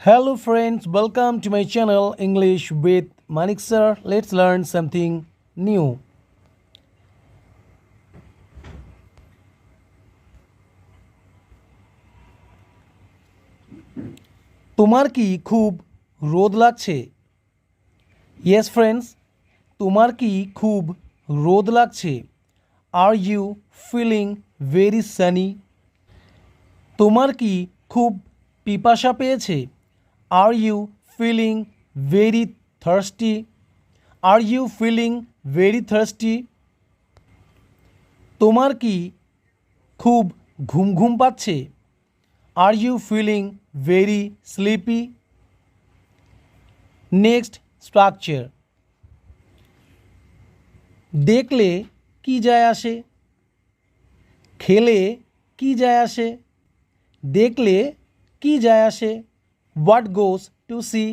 Hello friends, welcome to my channel English with Manik sir. Let's learn something new. তোমার কি খুব রোদ লাগছে ইয়েস ফ্রেন্ডস তোমার কি খুব রোদ লাগছে are you feeling very sunny তোমার কি খুব পিপাসা পেয়েছে are you feeling very thirsty are you feeling very thirsty তোমার কি খুব ঘুম ঘুম পাচ্ছে? Are you feeling very sleepy next structure দেখলে কি যায় আসে? খেলে কি যায় আসে? দেখলে কি যায় আসে? হোয়াট গোস টু সি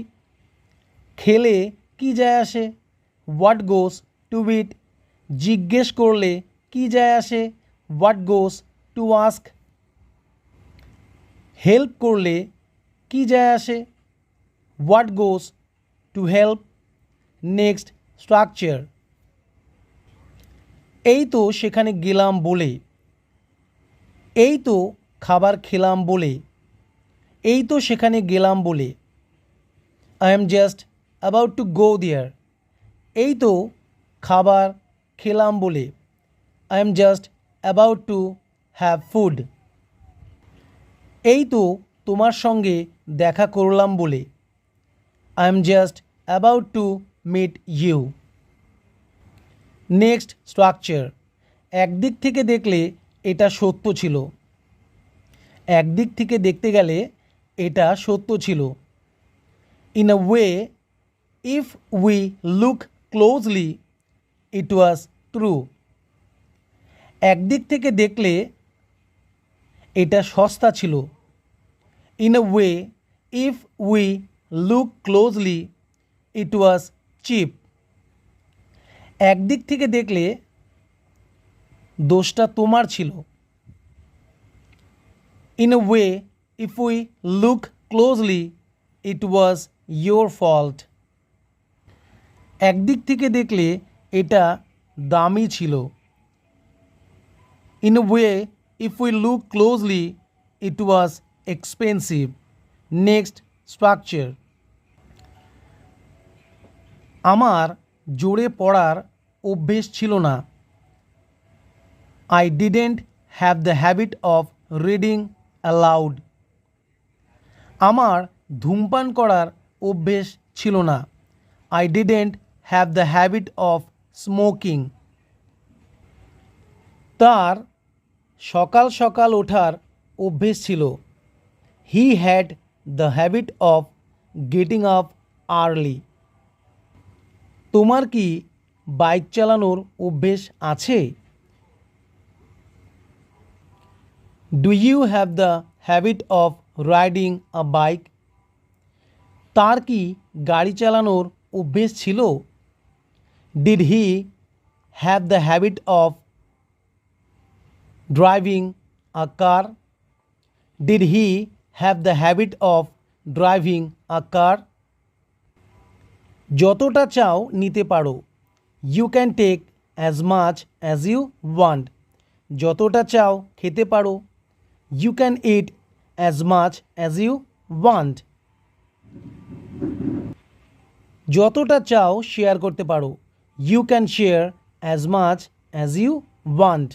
খেলে কি যায় আসে? হোয়াট গোস টু বিট জিজ্ঞেস করলে কি যায় আসে? What goes to ask help করলে কি যায় আসে? What goes to help next structure এই তো সেখানে গেলাম বলে। এই তো খাবার খেলাম বলে। এই তো সেখানে গেলাম বলে। I am just about to go there এই তো খাবার খেলাম বলে। I am just about to have food এই তো তোমার সঙ্গে দেখা করলাম বলে। I am just about to meet you next structure একদিক থেকে দেখলে এটা সত্য ছিল। একদিক থেকে দেখতে গেলে এটা সত্য ছিল। In a way if we look closely it was true একদিক থেকে দেখলে, এটা সস্তা ছিল। In a way if we look closely it was cheap একদিক থেকে দেখলে, দোষটা তোমার ছিল। In a way if we look closely it was your fault একদিক থেকে দেখলে এটা দামি ছিল। In a way if we look closely it was expensive next structure আমার জোরে পড়ার অভ্যেস ছিল না। I didn't have the habit of reading aloud আমার ধূমপান করার অভ্যেস ছিল না। I didn't have the habit of smoking তার সকাল সকাল ওঠার অভ্যেস ছিল। He had the habit of getting up early তোমার কি বাইক চালানোর অভ্যেস আছে? Do you have the habit of riding a bike. তার কি গাড়ি চালানোর অভ্যেস ছিল? Did he have the habit of driving a car? Did he have the habit of driving a car? যতটা চাও নিতে পারো। You can take as much as you want. যতটা চাও খেতে পারো। You can eat as much as you want যতটা চাও শেয়ার করতে পারো। You can share as much as you want